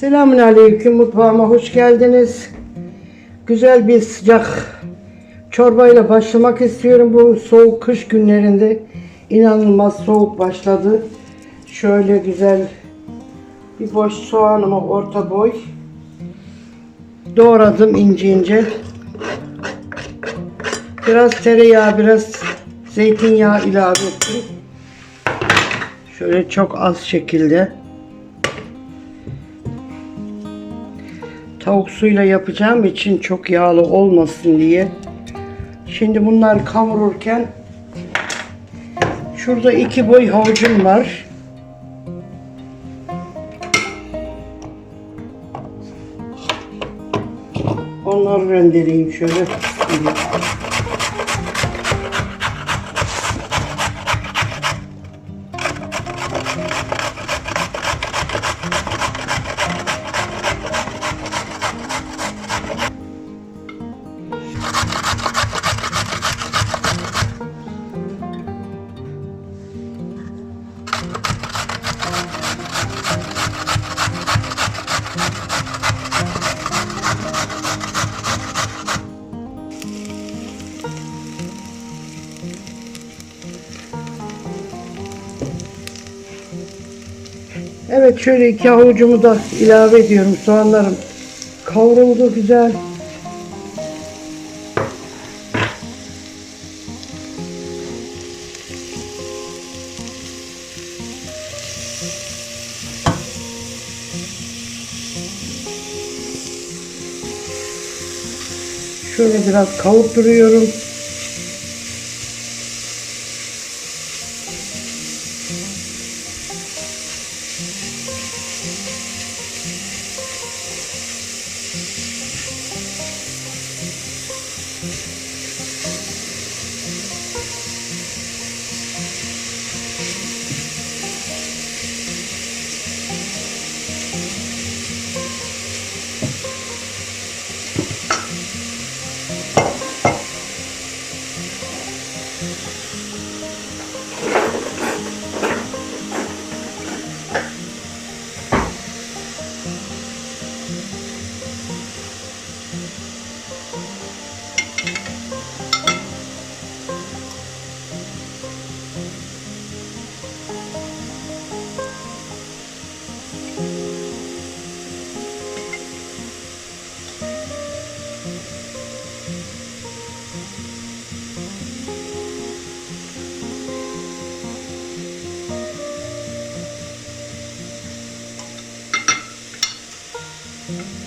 Selamun Aleyküm mutfağıma hoş geldiniz. Güzel bir sıcak çorbayla başlamak istiyorum. Bu soğuk kış günlerinde inanılmaz soğuk başladı. Şöyle güzel bir boş soğanımı orta boy doğradım ince ince. Biraz tereyağı, biraz zeytinyağı ilave ettim. Şöyle çok az şekilde. Tavuk suyuyla yapacağım için çok yağlı olmasın diye. Şimdi bunlar kavururken şurada iki boy havucum var. Onları rendeleyeyim şöyle. Evet şöyle iki havucumu da ilave ediyorum. Soğanlarım kavruldu güzel. Şöyle biraz Thank mm -hmm.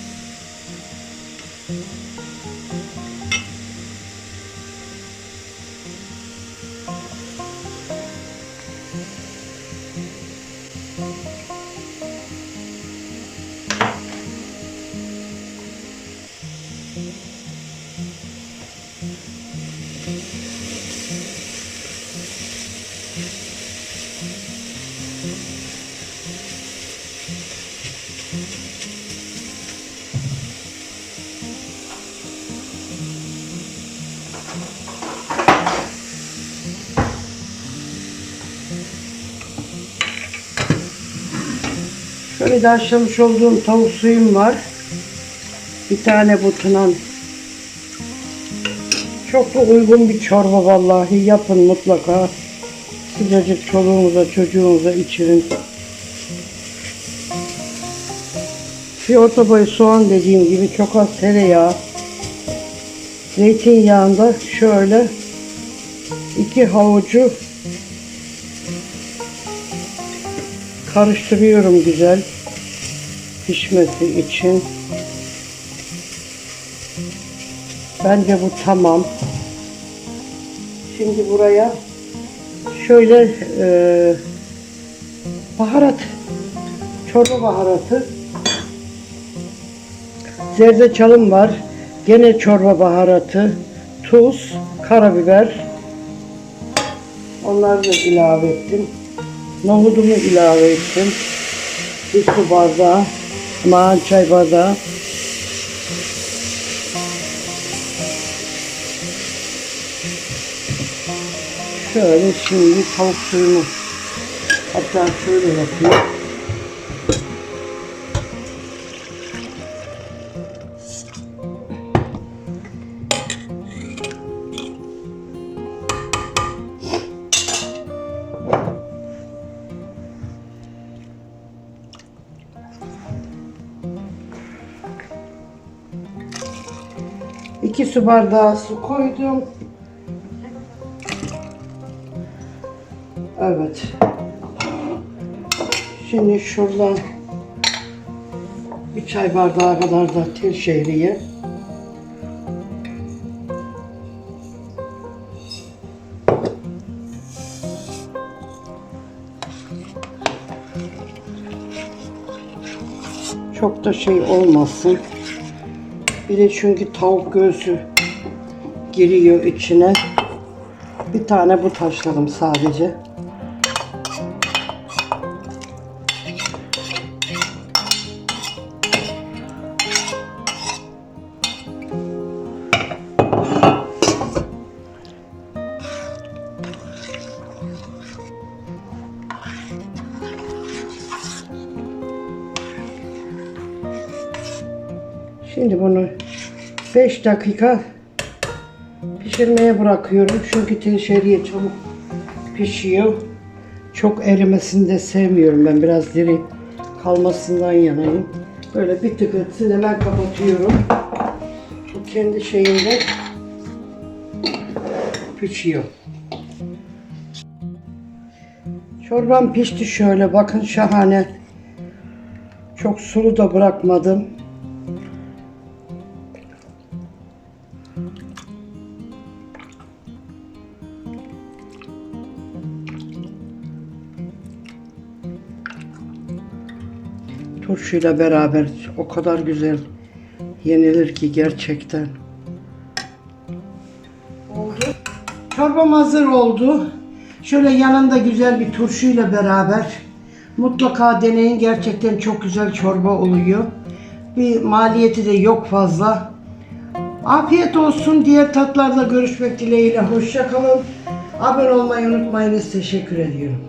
you. Şöyle de haşlamış olduğum tavuk suyum var. Bir tane butunan. Çok da uygun bir çorba vallahi. Yapın mutlaka. Sıcacık çoluğunuza çocuğunuza içirin. Bir orta boy soğan dediğim gibi çok az tereyağı. Zeytinyağında şöyle iki havucu karıştırıyorum güzel pişmesi için. Bence bu tamam. Şimdi buraya şöyle e, baharat, çorba baharatı, zerdeçalım var, gene çorba baharatı, tuz, karabiber, onları da ilave ettim. Nohudumu ilave ettim. Bir su bardağı, aman çay bardağı. Şöyle şimdi tavuk suyumu hatta şöyle yapayım. 2 su bardağı su koydum. Evet. Şimdi şuradan bir çay bardağı kadar da tel şehriye. Çok da şey olmasın. Bir de çünkü tavuk göğsü giriyor içine. Bir tane bu taşladım sadece. Şimdi bunu 5 dakika pişirmeye bırakıyorum. Çünkü tenşeriye çabuk pişiyor. Çok erimesini de sevmiyorum ben. Biraz diri kalmasından yanayım. Böyle bir tık etsin hemen kapatıyorum. Bu kendi şeyinde pişiyor. Çorbam pişti şöyle bakın şahane. Çok sulu da bırakmadım. Turşuyla beraber o kadar güzel yenilir ki gerçekten. Oldu. Çorbam hazır oldu. Şöyle yanında güzel bir turşuyla beraber mutlaka deneyin. Gerçekten çok güzel çorba oluyor. Bir maliyeti de yok fazla. Afiyet olsun. Diğer tatlarda görüşmek dileğiyle. Hoşça kalın. Abone olmayı unutmayınız. Teşekkür ediyorum.